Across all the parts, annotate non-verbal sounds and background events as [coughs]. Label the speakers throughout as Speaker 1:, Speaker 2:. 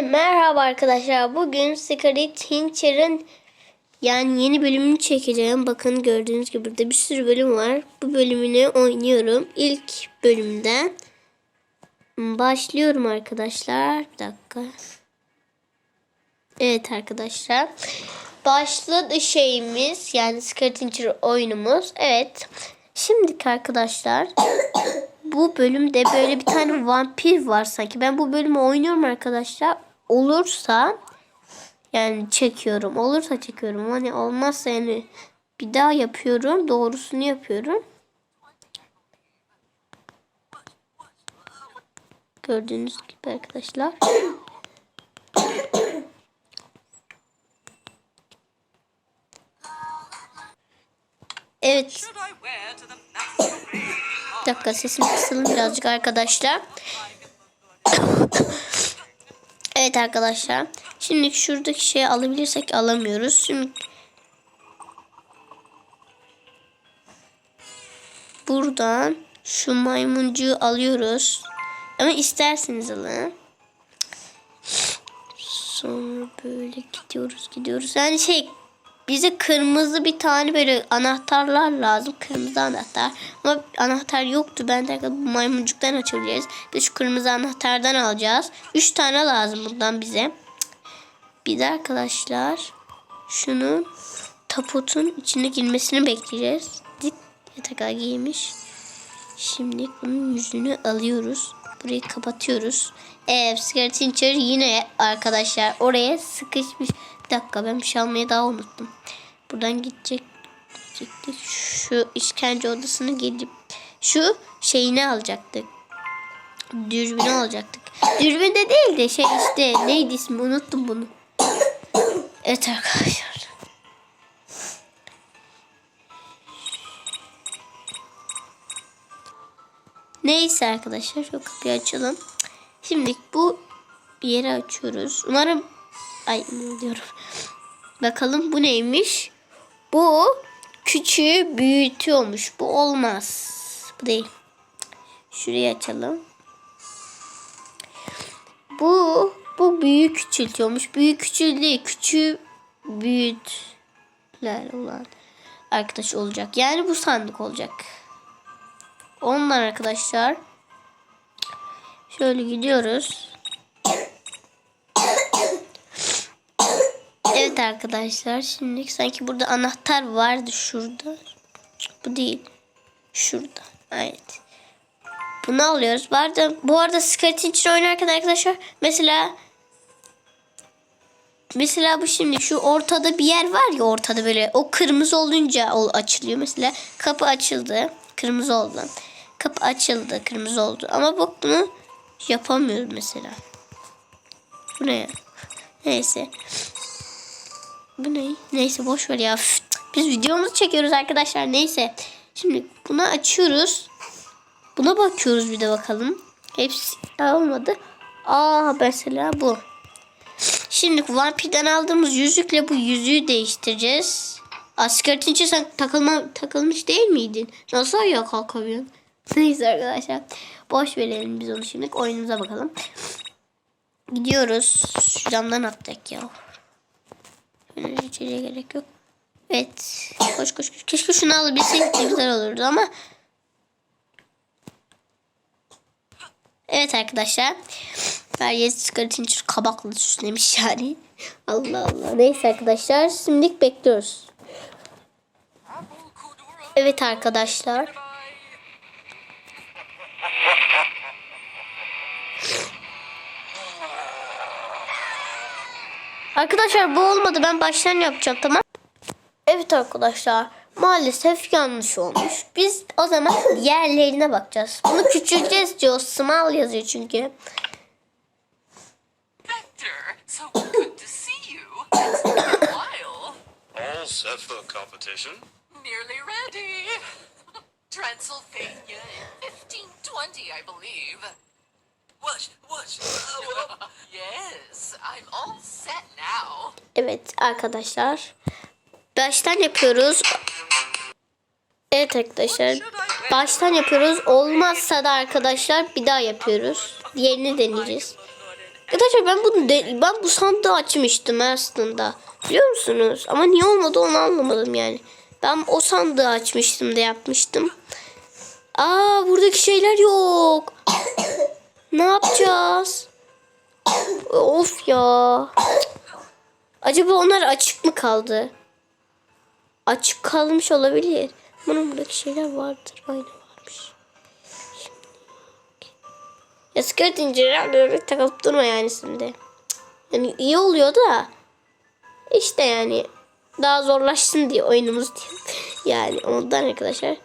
Speaker 1: Merhaba arkadaşlar. Bugün Secret Teacher'ın yani yeni bölümünü çekeceğim. Bakın gördüğünüz gibi burada bir sürü bölüm var. Bu bölümünü oynuyorum. İlk bölümden başlıyorum arkadaşlar. Bir dakika. Evet arkadaşlar. Başladı şeyimiz yani Secret Teacher oyunumuz. Evet. Şimdiki arkadaşlar bu bölümde böyle bir tane [coughs] vampir var sanki. Ben bu bölümü oynuyorum arkadaşlar. Olursa yani çekiyorum. Olursa çekiyorum. Hani olmazsa yani bir daha yapıyorum. Doğrusunu yapıyorum. Gördüğünüz gibi arkadaşlar. [coughs] Evet.
Speaker 2: should I wear to the masquerade?
Speaker 1: Bir dakika sesim kısılın birazcık arkadaşlar. [coughs] evet arkadaşlar. Şimdi şuradaki şeyi alabilirsek alamıyoruz. Şimdi buradan şu maymuncuğu alıyoruz. Ama isterseniz alın. Sonra böyle gidiyoruz gidiyoruz. Yani şey bize kırmızı bir tane böyle anahtarlar lazım. Kırmızı anahtar. Ama anahtar yoktu. Ben de maymuncuktan açabiliriz. Biz şu kırmızı anahtardan alacağız. Üç tane lazım bundan bize. Bir de arkadaşlar şunun taputun içine girmesini bekleyeceğiz. Dik yatak giymiş. Şimdi bunun yüzünü alıyoruz. Burayı kapatıyoruz. Evet Secret Teacher yine arkadaşlar oraya sıkışmış. Dakika ben bir şey almayı daha unuttum. Buradan gidecek gidecektik. Şu işkence odasını gelip şu şeyini alacaktık. Dürbünü alacaktık. Dürbün de değil de şey işte neydi ismi unuttum bunu. Evet arkadaşlar. Neyse arkadaşlar şu kapıyı açalım. Şimdi bu yere açıyoruz. Umarım ay diyorum. Bakalım bu neymiş? Bu küçüğü büyütüyormuş. Bu olmaz. Bu değil. Şurayı açalım. Bu bu büyük küçültüyormuş. Büyük küçül değil. Küçüğü büyütler olan arkadaş olacak. Yani bu sandık olacak. Onlar arkadaşlar. Şöyle gidiyoruz. Evet arkadaşlar. Şimdi sanki burada anahtar vardı şurada. Bu değil. Şurada. Evet. Bunu alıyoruz. Bu arada, bu arada Scratch için oynarken arkadaşlar mesela Mesela bu şimdi şu ortada bir yer var ya ortada böyle o kırmızı olunca o açılıyor. Mesela kapı açıldı. Kırmızı oldu. Kapı açıldı. Kırmızı oldu. Ama bak bunu yapamıyorum mesela. Bu ne? Neyse. Bu ne? Neyse boş ver ya. Biz videomuzu çekiyoruz arkadaşlar. Neyse. Şimdi bunu açıyoruz. Buna bakıyoruz bir de bakalım. Hepsi olmadı. Aa mesela bu. Şimdi vampirden aldığımız yüzükle bu yüzüğü değiştireceğiz. Askerin için sen takılma, takılmış değil miydin? Nasıl ayağa kalkamıyorsun? Neyse arkadaşlar. Boş verelim biz onu şimdi. Oyunumuza bakalım. Gidiyoruz. Şu camdan attık ya. Böyle içeriye gerek yok. Evet. Koş koş koş. Keşke şunu alabilseydik de güzel olurdu ama. Evet arkadaşlar. Feryet sigaretin için kabakla süslemiş yani. Allah Allah. Neyse arkadaşlar. Şimdilik bekliyoruz. Evet arkadaşlar. Arkadaşlar bu olmadı. Ben baştan yapacağım tamam. Evet arkadaşlar. Maalesef yanlış olmuş. Biz o zaman [coughs] diğerlerine bakacağız. Bunu küçülteceğiz diyor. Small yazıyor çünkü.
Speaker 2: Hector, so good to see you. It's been a while.
Speaker 3: All set for competition?
Speaker 2: Nearly ready. [laughs] Transylvania in 1520, I believe.
Speaker 1: Evet arkadaşlar. Baştan yapıyoruz. Evet arkadaşlar. Baştan yapıyoruz. Olmazsa da arkadaşlar bir daha yapıyoruz. Diğerini deneyeceğiz. Arkadaşlar ben bunu de- ben bu sandığı açmıştım aslında. Biliyor musunuz? Ama niye olmadı onu anlamadım yani. Ben o sandığı açmıştım da yapmıştım. Aa buradaki şeyler yok. Ne yapacağız? Of ya. Acaba onlar açık mı kaldı? Açık kalmış olabilir. Bunun buradaki şeyler vardır. Aynı varmış. Ya skirt incelelerle takılıp durma yani şimdi. Yani iyi oluyor da işte yani daha zorlaşsın diye oyunumuz diye. [laughs] Yani ondan arkadaşlar.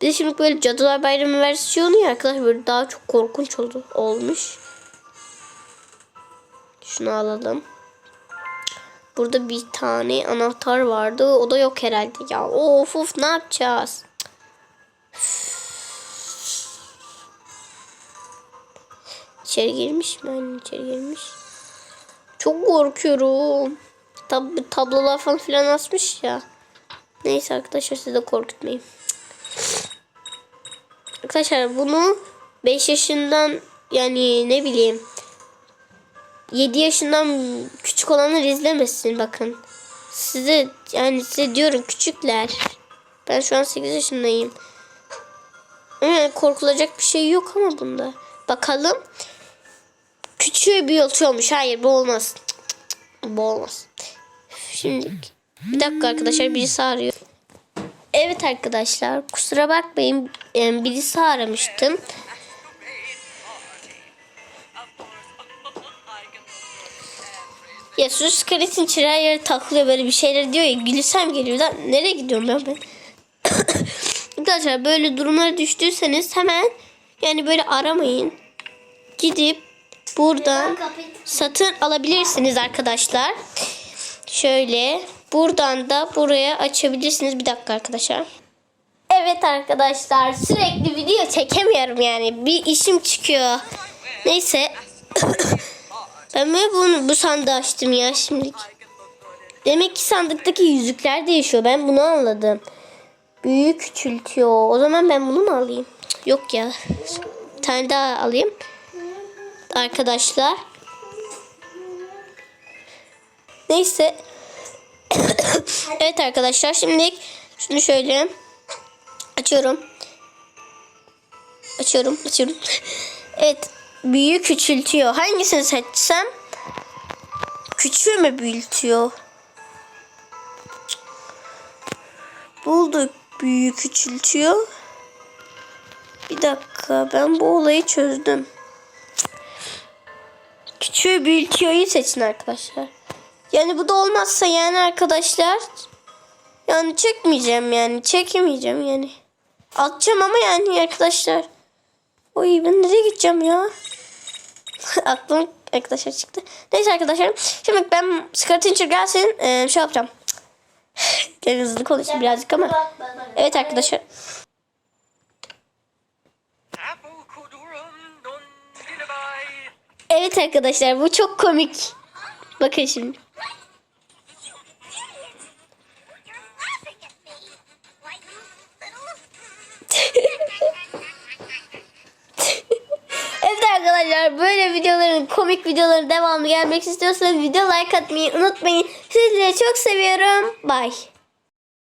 Speaker 1: Bir de şimdi böyle Cadılar Bayramı versiyonu ya arkadaşlar böyle daha çok korkunç oldu, olmuş. Şunu alalım. Burada bir tane anahtar vardı. O da yok herhalde ya. Of of ne yapacağız? İçeri girmiş mi? Aynen içeri girmiş. Çok korkuyorum. Tab tablolar falan filan asmış ya. Neyse arkadaşlar sizi de korkutmayayım. Arkadaşlar bunu 5 yaşından yani ne bileyim 7 yaşından küçük olanlar izlemesin bakın. Size yani size diyorum küçükler. Ben şu an 8 yaşındayım. Ama korkulacak bir şey yok ama bunda. Bakalım. Küçüğü büyütüyormuş. Hayır bu olmaz. Cık, cık. Bu olmaz. Şimdi bir dakika arkadaşlar birisi arıyor. Evet arkadaşlar kusura bakmayın birisi aramıştım. Ya sus karetin çırağı yere takılıyor böyle bir şeyler diyor ya gülsem geliyor da nereye gidiyorum ben ben? [coughs] Arkadaşlar böyle durumlara düştüyseniz hemen yani böyle aramayın. Gidip buradan satın alabilirsiniz arkadaşlar. Şöyle buradan da buraya açabilirsiniz. Bir dakika arkadaşlar. Evet arkadaşlar sürekli video çekemiyorum yani. Bir işim çıkıyor. Neyse. [coughs] ben mi bunu bu sandığı açtım ya şimdi. Demek ki sandıktaki yüzükler değişiyor. Ben bunu anladım. Büyük küçültüyor. O zaman ben bunu mu alayım? Yok ya. Bir tane daha alayım. Arkadaşlar. Neyse. Evet arkadaşlar şimdi şunu şöyle açıyorum. Açıyorum, açıyorum. evet, büyüğü küçültüyor. Hangisini seçsem küçüğü mü büyütüyor? Bulduk. Büyüğü küçültüyor. Bir dakika, ben bu olayı çözdüm. Küçüğü büyütüyor'yu seçin arkadaşlar. Yani bu da olmazsa yani arkadaşlar yani çekmeyeceğim yani çekemeyeceğim yani. Atacağım ama yani arkadaşlar. Oy ben nereye gideceğim ya? [laughs] Aklım arkadaşlar çıktı. Neyse arkadaşlar. Şimdi ben Scartincher gelsin ee, şey yapacağım. [laughs] Gel hızlı konuşayım birazcık ama. Evet arkadaşlar. Evet arkadaşlar bu çok komik. Bakın şimdi. Evet arkadaşlar böyle videoların komik videoların devamlı gelmek istiyorsanız video like atmayı unutmayın. Sizleri çok seviyorum. Bye.